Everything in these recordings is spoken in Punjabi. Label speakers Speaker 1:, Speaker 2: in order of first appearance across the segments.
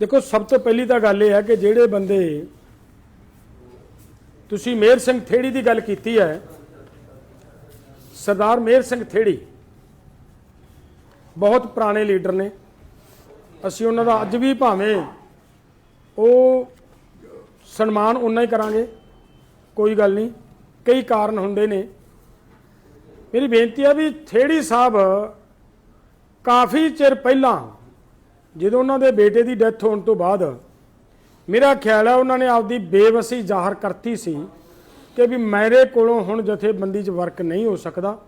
Speaker 1: ਦੇਖੋ, ਸਭ ਤੋਂ ਪਹਿਲੀ ਤਾਂ ਗੱਲ ਇਹ ਹੈ ਕਿ ਜਿਹੜੇ ਬੰਦੇ ਤੁਸੀਂ ਮੇਰ ਸਿੰਘ ਥੇੜੀ ਦੀ ਗੱਲ ਕੀਤੀ ਹੈ, ਸਰਦਾਰ ਮੇਰ ਸਿੰਘ ਥੇੜੀ ਬਹੁਤ ਪੁਰਾਣੇ ਲੀਡਰ ਨੇ। ਅਸੀਂ ਉਹਨਾਂ ਦਾ ਅੱਜ ਵੀ ਭਾਵੇਂ ਉਹ ਸਨਮਾਨ ਉਨਾ ਹੀ ਕਰਾਂਗੇ, ਕੋਈ ਗੱਲ ਨਹੀਂ, ਕਈ ਕਾਰਨ ਹੁੰਦੇ ਨੇ। ਮੇਰੀ ਬੇਨਤੀ ਹੈ ਵੀ ਥੇੜੀ ਸਾਹਿਬ ਕਾਫੀ ਚਿਰ ਪਹਿਲਾਂ ਜਦੋਂ ਉਹਨਾਂ ਦੇ ਬੇਟੇ ਦੀ ਡੈਥ ਹੋਣ ਤੋਂ ਬਾਅਦ ਮੇਰਾ ਖਿਆਲ ਹੈ ਉਹਨਾਂ ਨੇ ਆਪਦੀ ਬੇਵਸੀ ਜ਼ਾਹਰ ਕਰਤੀ ਸੀ ਕਿ ਵੀ ਮੇਰੇ ਕੋਲੋਂ ਹੁਣ ਜਥੇਬੰਦੀ 'ਚ ਵਰਕ ਨਹੀਂ ਹੋ ਸਕਦਾ।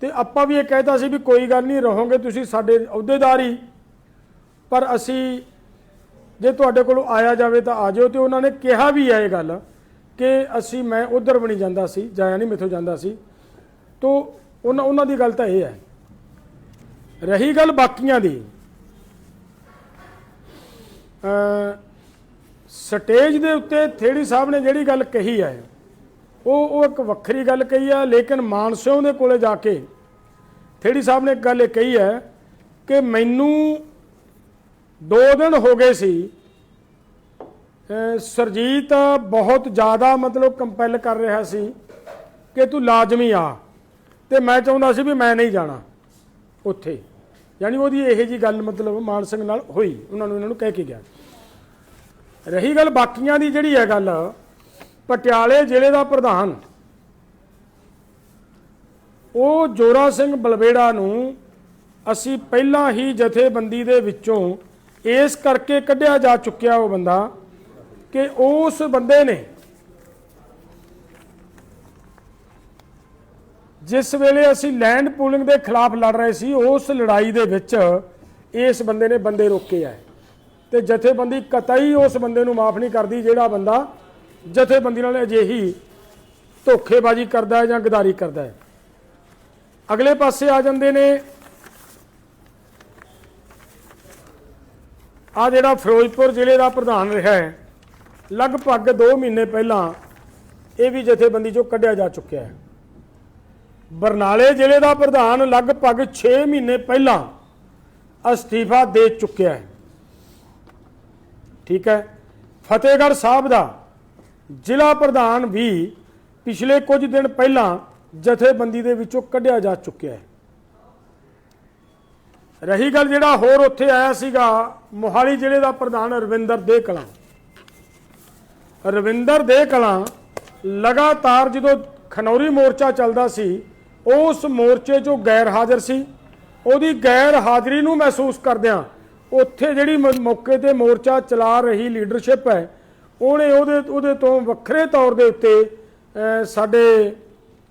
Speaker 1: ਤੇ ਆਪਾਂ ਵੀ ਇਹ ਕਹਿਤਾ ਸੀ ਵੀ ਕੋਈ ਗੱਲ ਨਹੀਂ, ਰਹੋਗੇ ਤੁਸੀਂ ਸਾਡੇ ਅਹੁਦੇਦਾਰ। ਹੀ ਪਰ ਅਸੀਂ ਜੇ ਤੁਹਾਡੇ ਕੋਲੋਂ ਆਇਆ ਜਾਵੇ ਤਾਂ ਆ ਜਾਓ। ਤੇ ਉਹਨਾਂ ਨੇ ਕਿਹਾ ਵੀ ਹੈ ਇਹ ਗੱਲ ਕਿ ਅਸੀਂ, ਮੈਂ ਉਧਰ ਵੀ ਨਹੀਂ ਜਾਂਦਾ ਸੀ, ਜਾਇਆ ਨਹੀਂ ਮਿੱਥੋਂ ਜਾਂਦਾ ਸੀ। ਤੋ ਉਹਨਾਂ ਉਹਨਾਂ ਦੀ ਗੱਲ ਤਾਂ ਇਹ ਹੈ। ਰਹੀ ਗੱਲ ਬਾਕੀਆਂ ਦੀ। ਸਟੇਜ ਦੇ ਉੱਤੇ ਥੇੜੀ ਸਾਹਿਬ ਨੇ ਜਿਹੜੀ ਗੱਲ ਕਹੀ ਹੈ ਉਹ ਉਹ ਇੱਕ ਵੱਖਰੀ ਗੱਲ ਕਹੀ ਹੈ ਲੇਕਿਨ ਮਾਨਸਿਓ ਦੇ ਕੋਲੇ ਜਾ ਕੇ ਥੇੜੀ ਸਾਹਿਬ ਨੇ ਇੱਕ ਗੱਲ ਇਹ ਕਹੀ ਹੈ ਕਿ ਮੈਨੂੰ ਦੋ ਦਿਨ ਹੋ ਗਏ ਸੀ ਅ, ਸਰਜੀਤ ਬਹੁਤ ਜ਼ਿਆਦਾ ਮਤਲਬ ਕੰਪੈਲ ਕਰ ਰਿਹਾ ਸੀ ਕਿ ਤੂੰ ਲਾਜ਼ਮੀ ਆ ਤੇ ਮੈਂ ਚਾਹੁੰਦਾ ਸੀ ਵੀ ਮੈਂ ਨਹੀਂ ਜਾਣਾ ਉੱਥੇ। ਯਾਨੀ ਉਹਦੀ ਇਹੋ ਜੀ ਗੱਲ ਮਤਲਬ ਮਾਨ ਸਿੰਘ ਨਾਲ ਹੋਈ ਉਹਨਾਂ ਨੂੰ ਇਹਨਾਂ ਨੂੰ ਕਹਿ ਕੇ ਗਿਆ। ਰਹੀ ਗੱਲ ਬਾਕੀਆਂ ਦੀ ਜਿਹੜੀ ਹੈ ਗੱਲ, ਪਟਿਆਲੇ ਜ਼ਿਲ੍ਹੇ ਦਾ ਪ੍ਰਧਾਨ, ਉਹ ਜੋਰਾ ਸਿੰਘ ਬਲਬੇੜਾ ਨੂੰ ਅਸੀਂ ਪਹਿਲਾਂ ਹੀ ਜਥੇਬੰਦੀ ਦੇ ਵਿੱਚੋਂ ਇਸ ਕਰਕੇ ਕੱਢਿਆ ਜਾ ਚੁੱਕਿਆ ਉਹ ਬੰਦਾ ਕਿ ਉਸ ਬੰਦੇ ਨੇ ਜਿਸ ਵੇਲੇ ਅਸੀਂ ਲੈਂਡ ਪੂਲਿੰਗ ਦੇ ਖਿਲਾਫ ਲੜ ਰਹੇ ਸੀ, ਉਸ ਲੜਾਈ ਦੇ ਵਿੱਚ ਇਸ ਬੰਦੇ ਨੇ ਬੰਦੇ ਰੋਕੇ ਆ ਤੇ ਜਥੇਬੰਦੀ ਕਤਈ ਉਸ ਬੰਦੇ ਨੂੰ ਮਾਫ ਨਹੀਂ ਕਰਦੀ ਜਿਹੜਾ ਬੰਦਾ ਜਥੇਬੰਦੀ ਨਾਲ ਅਜਿਹੀ ਧੋਖੇਬਾਜ਼ੀ ਕਰਦਾ ਹੈ ਜਾਂ ਗਦਾਰੀ ਕਰਦਾ ਹੈ। ਅਗਲੇ ਪਾਸੇ ਆ ਜਾਂਦੇ ਨੇ। ਆ ਜਿਹੜਾ ਫਿਰੋਜ਼ਪੁਰ ਜ਼ਿਲ੍ਹੇ ਦਾ ਪ੍ਰਧਾਨ ਰਿਹਾ ਹੈ, ਲਗਭਗ 2 ਮਹੀਨੇ ਪਹਿਲਾਂ ਇਹ ਵੀ ਜਥੇਬੰਦੀ ਚੋਂ ਕੱਢਿਆ ਜਾ ਚੁੱਕਿਆ ਹੈ। ਬਰਨਾਲੇ ਜ਼ਿਲ੍ਹੇ ਦਾ ਪ੍ਰਧਾਨ ਲਗਭਗ 6 ਮਹੀਨੇ ਪਹਿਲਾਂ ਅਸਤੀਫਾ ਦੇ ਚੁੱਕਿਆ ਹੈ। ਠੀਕ ਹੈ? ਫਤਿਹਗੜ੍ਹ ਸਾਹਿਬ ਦਾ ਜ਼ਿਲ੍ਹਾ ਪ੍ਰਧਾਨ ਵੀ ਪਿਛਲੇ ਕੁਝ ਦਿਨ ਪਹਿਲਾਂ ਜਥੇਬੰਦੀ ਦੇ ਵਿੱਚੋਂ ਕੱਢਿਆ ਜਾ ਚੁੱਕਿਆ ਹੈ। ਰਹੀ ਗੱਲ ਜਿਹੜਾ ਹੋਰ ਉੱਥੇ ਆਇਆ ਸੀਗਾ, ਮੋਹਾਲੀ ਜ਼ਿਲ੍ਹੇ ਦਾ ਪ੍ਰਧਾਨ ਰਵਿੰਦਰ ਦੇ ਕਲਾਂ ਰਵਿੰਦਰ ਦੇ ਕਲਾਂ ਲਗਾਤਾਰ ਜਦੋਂ ਖਨੌਰੀ ਮੋਰਚਾ ਚੱਲਦਾ ਸੀ, ਉਸ ਮੋਰਚੇ 'ਚੋਂ ਗੈਰ ਹਾਜ਼ਰ ਸੀ। ਉਹਦੀ ਗੈਰ ਹਾਜ਼ਰੀ ਨੂੰ ਮਹਿਸੂਸ ਕਰਦਿਆਂ ਉੱਥੇ ਜਿਹੜੀ ਮ- ਮੌਕੇ ਤੇ ਮੋਰਚਾ ਚਲਾ ਰਹੀ ਲੀਡਰਸ਼ਿਪ ਹੈ, ਉਹਨੇ ਉਹਦੇ ਉਹਦੇ ਤੋਂ ਵੱਖਰੇ ਤੌਰ ਦੇ ਉੱਤੇ ਸਾਡੇ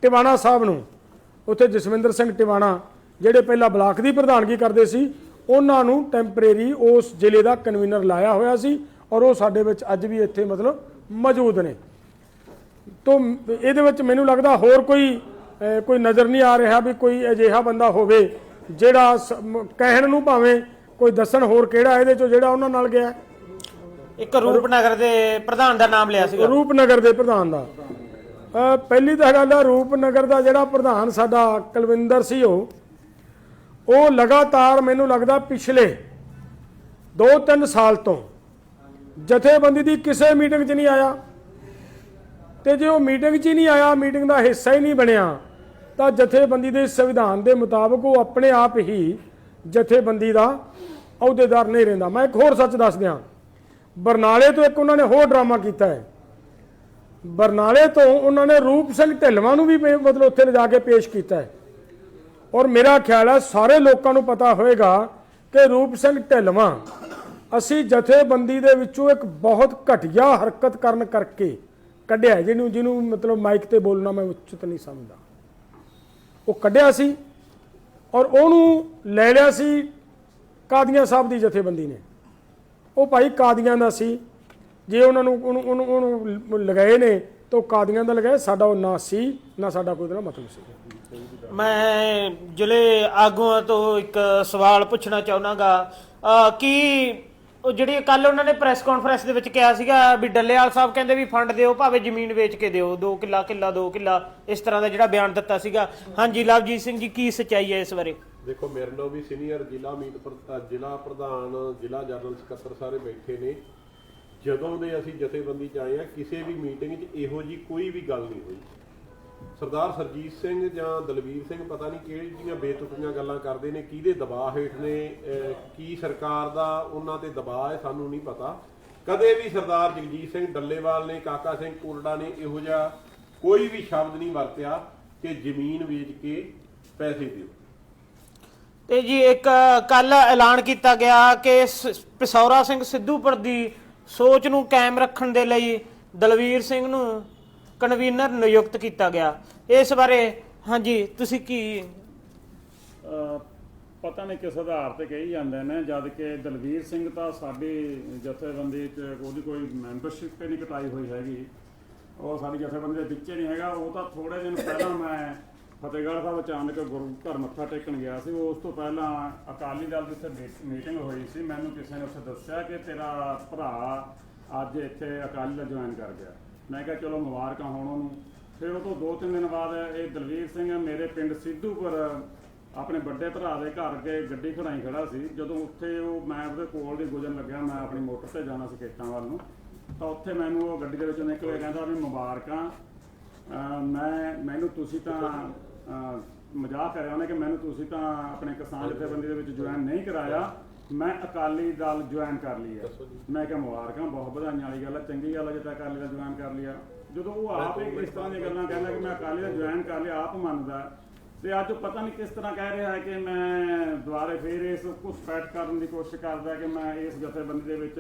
Speaker 1: ਟਿਵਾਣਾ ਸਾਹਿਬ ਨੂੰ, ਉੱਥੇ ਜਸਵਿੰਦਰ ਸਿੰਘ ਟਿਵਾਣਾ, ਜਿਹੜੇ ਪਹਿਲਾਂ ਬਲਾਕ ਦੀ ਪ੍ਰਧਾਨਗੀ ਕਰਦੇ ਸੀ, ਉਹਨਾਂ ਨੂੰ ਟੈਂਪਰੇਰੀ ਉਸ ਜ਼ਿਲ੍ਹੇ ਦਾ ਕਨਵੀਨਰ ਲਾਇਆ ਹੋਇਆ ਸੀ ਔਰ ਉਹ ਸਾਡੇ ਵਿੱਚ ਅੱਜ ਵੀ ਇੱਥੇ ਮਤਲਬ ਮੌਜੂਦ ਨੇ। ਤੋਂ, ਇਹਦੇ ਵਿੱਚ ਮੈਨੂੰ ਲੱਗਦਾ ਹੋਰ ਕੋਈ ਕੋਈ ਨਜ਼ਰ ਨਹੀਂ ਆ ਰਿਹਾ ਵੀ ਕੋਈ ਅਜਿਹਾ ਬੰਦਾ ਹੋਵੇ ਜਿਹੜਾ ਸ- ਕਹਿਣ ਨੂੰ ਭਾਵੇਂ ਕੋਈ ਦੱਸਣ ਹੋਰ ਕਿਹੜਾ ਇਹਦੇ ਚੋਂ ਜਿਹੜਾ ਉਹਨਾਂ ਨਾਲ ਗਿਆ?
Speaker 2: ਇੱਕ ਰੂਪਨਗਰ ਦੇ ਪ੍ਰਧਾਨ ਦਾ ਨਾਮ ਲਿਆ ਸੀਗਾ।
Speaker 1: ਰੂਪਨਗਰ ਦੇ ਪ੍ਰਧਾਨ ਦਾ। ਅਹ, ਪਹਿਲੀ ਤਾਂ ਗੱਲ ਹੈ ਰੂਪਨਗਰ ਦਾ ਜਿਹੜਾ ਪ੍ਰਧਾਨ ਸਾਡਾ ਕੁਲਵਿੰਦਰ ਸੀ ਉਹ ਉਹ ਲਗਾਤਾਰ ਮੈਨੂੰ ਲੱਗਦਾ ਪਿਛਲੇ 2-3 ਸਾਲ ਤੋਂ ਜਥੇਬੰਦੀ ਦੀ ਕਿਸੇ ਮੀਟਿੰਗ 'ਚ ਨਹੀਂ ਆਇਆ। ਤੇ ਜੇ ਉਹ ਮੀਟਿੰਗ 'ਚ ਹੀ ਨਹੀਂ ਆਇਆ ਮੀਟਿੰਗ ਦਾ ਹਿੱਸਾ ਹੀ ਨਹੀਂ ਬਣਿਆ ਤਾਂ ਜਥੇਬੰਦੀ ਦੇ ਸੰਵਿਧਾਨ ਦੇ ਮੁਤਾਬਕ ਉਹ ਆਪਣੇ ਆਪ ਹੀ ਜਥੇਬੰਦੀ ਦਾ ਅਹੁਦੇਦਾਰ ਨਹੀਂ ਰਹਿੰਦਾ। ਮੈਂ ਇੱਕ ਹੋਰ ਸੱਚ ਦੱਸ ਦਿਆਂ। ਬਰਨਾਲੇ ਤੋਂ ਇੱਕ ਉਹਨਾਂ ਨੇ ਹੋਰ ਡਰਾਮਾ ਕੀਤਾ ਹੈ। ਬਰਨਾਲੇ ਤੋਂ ਉਹਨਾਂ ਨੇ ਰੂਪ ਸਿੰਘ ਢਿੱਲਵਾਂ ਨੂੰ ਵੀ ਮਤਲਬ ਉੱਥੇ ਲਿਜਾ ਕੇ ਪੇਸ਼ ਕੀਤਾ ਹੈ। ਔਰ ਮੇਰਾ ਖਿਆਲ ਹੈ ਸਾਰੇ ਲੋਕਾਂ ਨੂੰ ਪਤਾ ਹੋਵੇਗਾ ਕਿ ਰੂਪ ਸਿੰਘ ਢਿੱਲਵਾਂ ਅਸੀਂ ਜਥੇਬੰਦੀ ਦੇ ਵਿੱਚੋਂ ਇੱਕ ਬਹੁਤ ਘਟੀਆ ਹਰਕਤ ਕਰਨ ਕਰਕੇ ਕੱਢਿਆ ਜਿਹਨੂੰ ਜਿਹਨੂੰ ਮਤਲਬ ਮਾਈਕ ਤੇ ਬੋਲਣਾ ਮੈਂ ਉਚਿਤ ਨਹੀਂ ਸਮਝਦਾ। ਉਹ ਕੱਢਿਆ ਸੀ। ਔਰ ਉਹਨੂੰ ਲੈ ਲਿਆ ਸੀ ਕਾਦੀਆਂ ਸਾਹਿਬ ਦੀ ਜਥੇਬੰਦੀ ਨੇ। ਉਹ ਭਾਈ ਕਾਦੀਆਂ ਦਾ ਸੀ। ਜੇ ਉਹਨਾਂ ਨੂੰ ਉਹਨੂੰ ਉਹਨੂੰ ਉਹਨੂੰ ਲਗਾਏ ਨੇ ਤਾਂ ਉਹ ਕਾਦੀਆਂ ਦਾ ਲਗਾਏ ਸਾਡਾ ਉਹ ਨਾ ਸੀ, ਨਾ ਸਾਡਾ ਕੋਈ ਉਹਦੇ ਮਤਲਬ ਸੀ।
Speaker 2: ਮੈਂ ਜ਼ਿਲ੍ਹੇ ਆਗੂਆਂ ਤੋਂ ਇੱਕ ਸਵਾਲ ਪੁੱਛਣਾ ਚਾਹੁੰਦਾਗਾ ਅਹ ਕੀ ਉਹ ਜਿਹੜੀ ਕੱਲ ਉਹਨਾਂ ਨੇ ਪ੍ਰੈਸ ਕਾਨਫਰੰਸ ਦੇ ਵਿੱਚ ਕਿਹਾ ਸੀਗਾ ਵੀ ਡੱਲੇਵਾਲ ਸਾਹਿਬ ਕਹਿੰਦੇ ਵੀ ਫੰਡ ਦਿਓ ਭਾਵੇਂ ਜ਼ਮੀਨ ਵੇਚ ਕੇ ਦਿਓ 2 ਕਿੱਲਾ ਕਿੱਲਾ 2 ਕਿੱਲਾ ਇਸ ਤਰ੍ਹਾਂ ਦਾ ਜਿਹੜਾ ਬਿਆਨ ਦਿੱਤਾ ਸੀਗਾ। ਹਾਂਜੀ ਲਵਜੀਤ ਸਿੰਘ ਜੀ ਕੀ ਸੱਚਾਈ ਹੈ ਇਸ ਬਾਰੇ?
Speaker 3: ਦੇਖੋ ਮੇਰੇ ਨਾਲ ਵੀ ਸੀਨੀਅਰ ਜ਼ਿਲ੍ਹਾ ਮੀਤ ਪ੍ਰ- ਅ, ਜ਼ਿਲ੍ਹਾ ਪ੍ਰਧਾਨ ਜ਼ਿਲ੍ਹਾ ਜਨਰਲ ਸਕੱਤਰ ਸਾਰੇ ਬੈਠੇ ਨੇ। ਜਦੋਂ ਦੇ ਅਸੀਂ ਜਥੇਬੰਦੀ ਚ ਆਏ ਆ ਕਿਸੇ ਵੀ ਮੀਟਿੰਗ 'ਚ ਇਹੋ ਜੀ ਕੋਈ ਵੀ ਗੱਲ ਨਹੀਂ ਹੋਈ। ਸਰਦਾਰ ਸਰਜੀਤ ਸਿੰਘ ਜਾਂ ਦਲਵੀਰ ਸਿੰਘ, ਪਤਾ ਨਹੀਂ ਕਿਹੜੀ ਬੇਤੁਕੀਆਂ ਗੱਲਾਂ ਕਰਦੇ ਨੇ, ਕਿਹਦੇ ਦਬਾਅ ਹੇਠ ਨੇ ਕੀ ਸਰਕਾਰ ਦਾ ਉਹਨਾਂ ਤੇ ਦਬਾਅ ਹੈ, ਸਾਨੂੰ ਨਹੀਂ ਪਤਾ। ਕਦੇ ਵੀ ਸਰਦਾਰ ਜਗਜੀਤ ਸਿੰਘ ਡੱਲੇਵਾਲ ਨੇ, ਕਾਕਾ ਸਿੰਘ ਕੁਰੜਾ ਨੇ ਇਹੋ ਜਿਹਾ ਕੋਈ ਵੀ ਸ਼ਬਦ ਨਹੀਂ ਵਰਤਿਆ ਕਿ ਜ਼ਮੀਨ ਵੇਚ ਕੇ ਪੈਸੇ ਦਿਓ।
Speaker 2: ਤੇ ਜੀ ਇੱਕ ਕੱਲ ਐਲਾਨ ਕੀਤਾ ਗਿਆ ਕਿ ਸ- ਪਿਸੌਰਾ ਸਿੰਘ ਸਿੱਧੂਪੁਰ ਦੀ ਸੋਚ ਨੂੰ ਕਾਇਮ ਰੱਖਣ ਦੇ ਲਈ ਦਲਵੀਰ ਸਿੰਘ ਨੂੰ ਕਨਵੀਨਰ ਨਿਯੁਕਤ ਕੀਤਾ ਗਿਆ। ਇਸ ਬਾਰੇ, ਹਾਂਜੀ, ਤੁਸੀਂ ਕੀ
Speaker 4: ਅਹ ਪਤਾ ਨਹੀਂ ਕਿਸ ਆਧਾਰ ਤੇ ਕਹੀ ਜਾਂਦੇ ਨੇ, ਜਦ ਕਿ ਦਲਵੀਰ ਸਿੰਘ ਤਾਂ ਸਾਡੀ ਜਥੇਬੰਦੀ ਚ ਉਹਦੀ ਕੋਈ ਮੈਂਬਰਸ਼ਿਪ ਹੀ ਨਹੀਂ ਕਟਾਈ ਹੋਈ ਹੈਗੀ। ਉਹ ਸਾਡੀ ਜਥੇਬੰਦੀ ਦੇ ਵਿੱਚ ਹੀ ਨਹੀਂ ਹੈਗਾ। ਉਹ ਤਾਂ ਥੋੜੇ ਦਿਨ ਪਹਿਲਾਂ ਮੈਂ ਫਤਿਹਗੜ੍ਹ ਸਾਹਿਬ ਅਚਾਨਕ ਗੁਰੂ ਘਰ ਮੱਥਾ ਟੇਕਣ ਗਿਆ ਸੀ। ਉਸ ਤੋਂ ਪਹਿਲਾਂ ਅਕਾਲੀ ਦਲ ਦੀ ਉੱਥੇ ਮੀ- ਮੀਟਿੰਗ ਹੋਈ ਸੀ। ਮੈਨੂੰ ਕਿਸੇ ਨੇ ਉੱਥੇ ਦੱਸਿਆ ਕਿ ਤੇਰਾ ਭਰਾ ਅੱਜ ਇੱਥੇ ਅਕਾਲੀ ਦਲ ਜੁਆਇਨ ਕਰ ਗਿਆ। ਮੈਂ ਕਿਹਾ ਚਲੋ ਮੁਬਾਰਕਾਂ ਹੋਣ ਉਹਨੂੰ। ਫਿਰ ਉਹ ਤੋਂ ਦੋ ਤਿੰਨ ਦਿਨ ਬਾਅਦ ਇਹ ਦਲਵੀਰ ਸਿੰਘ ਮੇਰੇ ਪਿੰਡ ਸਿੱਧੂਪੁਰ, ਆਪਣੇ ਵੱਡੇ ਭਰਾ ਦੇ ਘਰ ਕੇ ਗੱਡੀ ਖੜਾਈ ਖੜਾ ਸੀ। ਜਦੋਂ ਉੱਥੇ ਉਹ ਮੈਂ ਉਹਦੇ ਕੋਲ ਦੀ ਗੁਜ਼ਰਨ ਲੱਗਿਆ, ਮੈਂ ਆਪਣੀ ਮੋਟਰ ਤੇ ਜਾਣਾ ਸੀ ਖੇਤਾਂ ਵੱਲ ਨੂੰ। ਤਾਂ ਉੱਥੇ ਮੈਨੂੰ ਉਹ ਗੱਡੀ ਦੇ ਵਿੱਚੋਂ ਨਿਕਲ ਕੇ ਕਹਿੰਦਾ ਵੀ ਮੁਬਾਰਕਾਂ। ਅਹ ਮੈਂ, ਮੈਨੂੰ ਤੁਸੀਂ ਤਾਂ, ਅਹ ਮਜ਼ਾਕ ਕਰਿਆ ਉਹਨੇ ਕਿ ਮੈਨੂੰ ਤੁਸੀਂ ਤਾਂ ਆਪਣੇ ਕਿਸਾਨ ਜਥੇਬੰਦੀ ਦੇ ਵਿੱਚ ਜੁਆਇਨ ਨਹੀਂ ਕਰਾਇਆ। ਮੈਂ ਅਕਾਲੀ ਦਲ ਜੁਆਇਨ ਕਰ ਲਈ ਹੈ ਮੈਂ ਕਿਹਾ ਮੁਬਾਰਕਾਂ ਬਹੁਤ ਵਧਾਈਆਂ ਵਾਲੀ ਗੱਲ ਹੈ ਚੰਗੀ ਗੱਲ ਹੈ ਜੇ ਤਾਂ ਅਕਾਲੀ ਦਲ ਜੁਆਇਨ ਕਰ ਲਿਆ। ਜਦੋਂ ਉਹ ਆਪ ਇਸ ਤਰ੍ਹਾਂ ਦੀਆਂ ਗੱਲਾਂ ਕਹਿੰਦਾ ਕਿ ਮੈਂ ਅਕਾਲੀ ਦਲ ਜੁਆਇਨ ਕਰ ਲਿਆ ਆਪ ਮੰਨਦਾ। ਤੇ ਅੱਜ ਉਹ ਪਤਾ ਨਹੀਂ ਕਿਸ ਤਰ੍ਹਾਂ ਕਹਿ ਰਿਹਾ ਹੈ ਕਿ ਮੈਂ ਦੁਬਾਰੇ ਫੇਰ ਇਸ ਘੁਸਪੈਠ ਕਰਨ ਦੀ ਕੋਸ਼ਿਸ਼ ਕਰਦਾ ਕਿ ਮੈਂ ਇਸ ਜਥੇਬੰਦੀ ਦੇ ਵਿੱਚ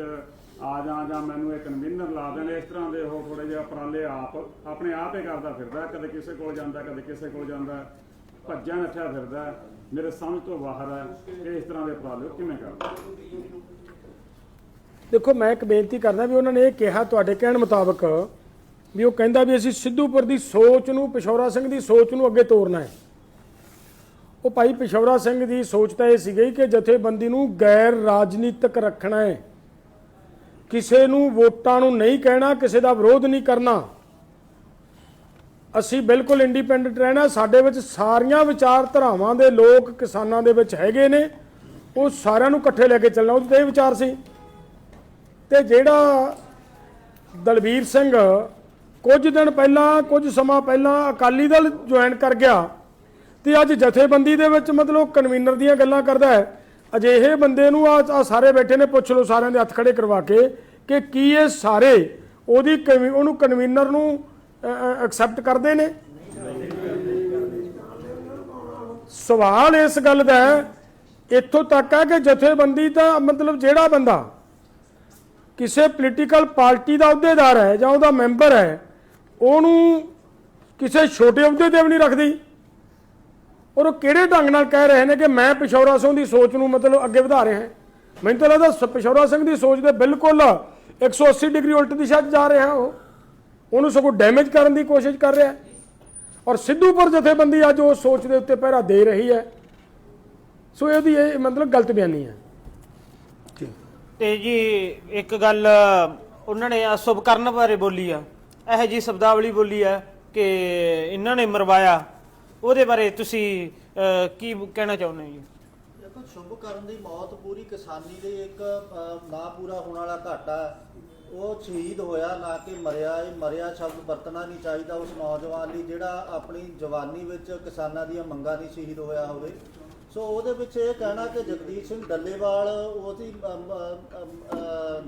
Speaker 4: ਆ ਜਾ ਜਾਂ ਮੈਨੂੰ ਇਹ ਕਨਵੀਨਰ ਲਾ ਦੇਣ। ਇਸ ਤਰ੍ਹਾਂ ਦੇ ਉਹ ਥੋੜੇ ਜਿਹਾ ਉਪਰਾਲੇ ਆਪ ਆਪਣੇ ਆਪ ਹੀ ਕਰਦਾ ਫਿਰਦਾ ਕਦੇ ਕਿਸੇ ਕੋਲ ਜਾਂਦਾ ਕਦੇ ਕਿਸੇ ਕੋਲ ਜਾਂਦਾ ਭੱਜਿਆ ਨੱਠਿਆ ਫਿਰਦਾ। ਮੇਰੇ ਸਮਝ ਤੋਂ ਬਾਹਰ ਹੈ ਕਿ ਇਸ ਤਰ੍ਹਾਂ ਦੇ ਉਪਰਾਲੇ ਕਿਵੇਂ ਕਰਦਾ
Speaker 1: ਦੇਖੋ, ਮੈਂ ਇੱਕ ਬੇਨਤੀ ਕਰਦਾ ਵੀ ਉਹਨਾਂ ਨੇ ਇਹ ਕਿਹਾ ਤੁਹਾਡੇ ਕਹਿਣ ਮੁਤਾਬਕ ਵੀ ਉਹ ਕਹਿੰਦਾ ਵੀ ਅਸੀਂ ਸਿੱਧੂਪੁਰ ਦੀ ਸੋਚ ਨੂੰ ਪਿਸ਼ੌਰਾ ਸਿੰਘ ਦੀ ਸੋਚ ਨੂੰ ਅੱਗੇ ਤੋਰਨਾ ਹੈ। ਉਹ ਭਾਈ ਪਿਸ਼ੌਰਾ ਸਿੰਘ ਦੀ ਸੋਚ ਤਾਂ ਇਹ ਸੀਗੀ ਕਿ ਜਥੇਬੰਦੀ ਨੂੰ ਗੈਰ ਰਾਜਨੀਤਿਕ ਰੱਖਣਾ ਹੈ। ਕਿਸੇ ਨੂੰ ਵੋਟਾਂ ਨੂੰ ਨਹੀਂ ਕਹਿਣਾ, ਕਿਸੇ ਦਾ ਵਿਰੋਧ ਨਹੀਂ ਕਰਨਾ। ਅਸੀਂ ਬਿਲਕੁਲ ਇੰਡੀਪੈਂਡੈਂਟ ਰਹਿਣਾ। ਸਾਡੇ ਵਿੱਚ ਸਾਰੀਆਂ ਵਿਚਾਰਧਾਰਾਵਾਂ ਦੇ ਲੋਕ ਕਿਸਾਨਾਂ ਦੇ ਵਿੱਚ ਹੈਗੇ ਨੇ। ਉਹ ਸਾਰਿਆਂ ਨੂੰ ਇਕੱਠੇ ਲੈ ਕੇ ਚੱਲਣਾ, ਉਹਦੇ ਤੇ ਵਿਚਾਰ ਸੀ। ਤੇ ਜਿਹੜਾ ਦਲਬੀਰ ਸਿੰਘ ਕੁਝ ਦਿਨ ਪਹਿਲਾਂ, ਕੁਝ ਸਮਾਂ ਪਹਿਲਾਂ ਅਕਾਲੀ ਦਲ ਜੁਆਇਨ ਕਰ ਗਿਆ ਤੇ ਅੱਜ ਜਥੇਬੰਦੀ ਦੇ ਵਿੱਚ ਮਤਲਬ ਕਨਵੀਨਰ ਦੀਆਂ ਗੱਲਾਂ ਕਰਦਾ ਹੈ। ਅਜਿਹੇ ਬੰਦੇ ਨੂੰ ਆ ਸਾਰੇ ਬੈਠੇ ਨੇ, ਪੁੱਛ ਲਓ ਸਾਰਿਆਂ ਦੇ ਹੱਥ ਖੜੇ ਕਰਵਾ ਕੇ ਕਿ ਕੀ ਇਹ ਸਾਰੇ ਉਹਦੀ ਕਨਵੀ- ਉਹਨੂੰ ਕਨਵੀਨਰ ਨੂੰ ਐਕਸੈਪਟ ਕਰਦੇ ਨੇ? ਸਵਾਲ ਇਸ ਗੱਲ ਦਾ ਹੈ, ਇੱਥੋਂ ਤੱਕ ਹੈ ਕਿ ਜਥੇਬੰਦੀ ਤਾਂ ਮਤਲਬ ਜਿਹੜਾ ਬੰਦਾ ਕਿਸੇ ਪੋਲੀਟੀਕਲ ਪਾਰਟੀ ਦਾ ਅਹੁਦੇਦਾਰ ਹੈ ਜਾਂ ਉਹਦਾ ਮੈਂਬਰ ਹੈ, ਉਹਨੂੰ ਕਿਸੇ ਛੋਟੇ ਅਹੁਦੇ ਤੇ ਵੀ ਨਹੀਂ ਰੱਖਦੀ। ਔਰ ਉਹ ਕਿਹੜੇ ਢੰਗ ਨਾਲ ਕਹਿ ਰਹੇ ਨੇ ਕਿ ਮੈਂ ਪਿਸ਼ੌਰਾ ਸਿੰਘ ਦੀ ਸੋਚ ਨੂੰ ਮਤਲਬ ਅੱਗੇ ਵਧਾ ਰਿਹਾ ਹਾਂ? ਮੈਨੂੰ ਤਾਂ ਲੱਗਦਾ ਸ- ਪਿਸ਼ੌਰਾ ਸਿੰਘ ਦੀ ਸੋਚ ਦੇ ਬਿਲਕੁਲ 180 ਡਿਗਰੀ ਉਲਟ ਦਿਸ਼ਾ 'ਚ ਜਾ ਰਿਹਾ ਉਹ। ਉਹਨੂੰ ਸਗੋਂ ਡੈਮੇਜ ਕਰਨ ਦੀ ਕੋਸ਼ਿਸ਼ ਕਰ ਰਿਹਾ ਹੈ। ਔਰ ਸਿੱਧੂਪੁਰ ਜਥੇਬੰਦੀ ਅੱਜ ਉਹ ਸੋਚ ਦੇ ਉੱਤੇ ਪਹਿਰਾ ਦੇ ਰਹੀ ਹੈ। ਸੋ ਇਹਦੀ ਇਹ ਮਤਲਬ ਗਲਤ ਬਿਆਨੀ ਹੈ।
Speaker 2: ਤੇ ਜੀ ਇੱਕ ਗੱਲ ਉਹਨਾਂ ਨੇ ਅਸ਼ੁਭ ਕਰਨ ਬਾਰੇ ਬੋਲੀ ਆ। ਇਹ ਜੀ ਸ਼ਬਦਾਵਲੀ ਬੋਲੀ ਆ ਕਿ ਇਹਨਾਂ ਨੇ ਮਰਵਾਇਆ। ਉਹਦੇ ਬਾਰੇ ਤੁਸੀਂ ਕੀ ਕਹਿਣਾ ਚਾਹੁੰਦੇ ਹੋ ਜੀ?
Speaker 5: ਦੇਖੋ ਸ਼ੁਭ ਕਰਨ ਦੀ ਮੌਤ ਪੂਰੀ ਕਿਸਾਨੀ ਦੇ ਇੱਕ ਨਾ ਪੂਰਾ ਹੋਣ ਵਾਲਾ ਘਾਟਾ ਉਹ ਸ਼ਹੀਦ ਹੋਇਆ ਨਾ ਕਿ ਮਰਿਆ, ਇਹ ਮਰਿਆ ਸ਼ਬਦ ਵਰਤਣਾ ਨਹੀਂ ਚਾਹੀਦਾ ਉਸ ਨੌਜਵਾਨ ਲਈ, ਜਿਹੜਾ ਆਪਣੀ ਜਵਾਨੀ ਵਿੱਚ ਕਿਸਾਨਾਂ ਦੀਆਂ ਮੰਗਾਂ ਲਈ ਸ਼ਹੀਦ ਹੋਇਆ ਹੋਵੇ। ਸੋ ਉਹਦੇ ਵਿੱਚ ਇਹ ਕਹਿਣਾ ਕਿ ਜਗਦੀਸ਼ ਸਿੰਘ ਡੱਲੇਵਾਲ ਉਹਦੀ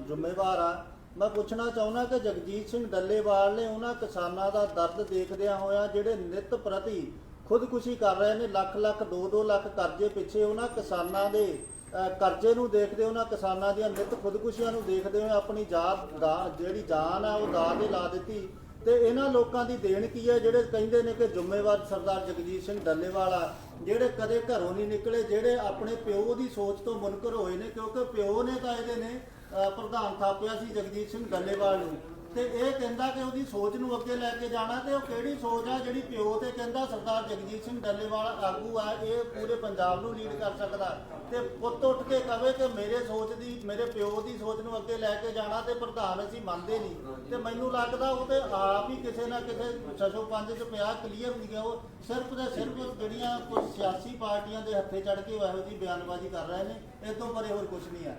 Speaker 5: ਜ਼ਿੰਮੇਵਾਰ ਆ। ਮੈਂ ਪੁੱਛਣਾ ਚਾਹੁੰਦਾ ਕਿ ਜਗਜੀਤ ਸਿੰਘ ਡੱਲੇਵਾਲ ਨੇ ਉਹਨਾਂ ਕਿਸਾਨਾਂ ਦਾ ਦਰਦ ਦੇਖਦਿਆਂ ਹੋਇਆਂ ਜਿਹੜੇ ਨਿਤ ਪ੍ਰਤੀ ਖੁਦਕੁਸ਼ੀ ਕਰ ਰਹੇ ਨੇ ਲੱਖ ਲੱਖ 2-2 ਲੱਖ ਕਰਜ਼ੇ ਪਿੱਛੇ ਉਹਨਾਂ ਕਿਸਾਨਾਂ ਦੇ ਕਰਜ਼ੇ ਨੂੰ ਦੇਖਦੇ ਉਹਨਾਂ ਕਿਸਾਨਾਂ ਦੀਆਂ ਨਿਤ ਖੁਦਕੁਸ਼ੀਆਂ ਨੂੰ ਦੇਖਦੇ ਹੋ, ਆਪਣੀ ਜਾਤ ਦਾ- ਜਿਹੜੀ ਜਾਨ ਆ, ਉਹ ਦਾਅ ਤੇ ਲਾ ਦਿੱਤੀ। ਤੇ ਇਹਨਾਂ ਲੋਕਾਂ ਦੀ ਦੇਣ ਕੀ ਹੈ? ਜਿਹੜੇ ਕਹਿੰਦੇ ਨੇ ਕਿ ਜ਼ਿੰਮੇਵਾਰ ਸਰਦਾਰ ਜਗਜੀਤ ਸਿੰਘ ਡੱਲੇਵਾਲ ਆ, ਜਿਹੜੇ ਕਦੇ ਘਰੋਂ ਨਹੀਂ ਨਿਕਲੇ, ਜਿਹੜੇ ਆਪਣੇ ਪਿਓ ਦੀ ਸੋਚ ਤੋਂ ਮੁਨਕਰ ਹੋਏ ਨੇ, ਕਿਉਂਕਿ ਪਿਓ ਨੇ ਤਾਂ ਇਹਦੇ ਨੇ ਪ੍ਰਧਾਨ ਥਾਪਿਆ ਸੀ ਜਗਜੀਤ ਸਿੰਘ ਡੱਲੇਵਾਲ ਨੂੰ। ਤੇ ਇਹ ਕਹਿੰਦਾ ਕਿ ਉਹਦੀ ਸੋਚ ਨੂੰ ਅੱਗੇ ਲੈ ਕੇ ਜਾਣਾ ਤੇ ਉਹ ਕਿਹੜੀ ਸੋਚ ਆ ਜਿਹੜੀ ਪਿਓ ਤੇ ਕਹਿੰਦਾ ਸਰਦਾਰ ਜਗਜੀਤ ਸਿੰਘ ਡੱਲੇਵਾਲ ਆਗੂ ਆ, ਇਹ ਪੂਰੇ ਪੰਜਾਬ ਨੂੰ ਲੀਡ ਕਰ ਸਕਦਾ। ਤੇ ਪੁੱਤ ਉੱਠ ਕੇ ਕਵੇ ਕਿ ਮੇਰੇ ਸੋਚ ਦੀ, ਮੇਰੇ ਪਿਓ ਦੀ ਸੋਚ ਨੂੰ ਅੱਗੇ ਲੈ ਕੇ ਜਾਣਾ ਤੇ ਪ੍ਰਧਾਨ ਅਸੀਂ ਮੰਨਦੇ ਨਹੀਂ। ਤੇ ਮੈਨੂੰ ਲੱਗਦਾ ਉਹ ਤੇ ਆਪ ਹੀ ਕਿਸੇ ਨਾ ਕਿਸੇ ਛਸ਼ੋ ਪੰਜ ਚ ਪਿਆ ਕਲੀਅਰ ਨਹੀਂ ਗਿਆ। ਉਹ ਸਿਰਫ ਤੇ ਸਿਰਫ ਜਿਹੜੀਆਂ ਕੁਝ ਸਿਆਸੀ ਪਾਰਟੀਆਂ ਦੇ ਹੱਥੇ ਚੜ ਕੇ ਇਹੋ ਜਿਹੀ ਬਿਆਨਬਾਜ਼ੀ ਕਰ ਰਹੇ ਨੇ ਇਸ ਤੋਂ ਪਰੇ ਹੋਰ ਕੁਝ ਨਹੀਂ ਹੈ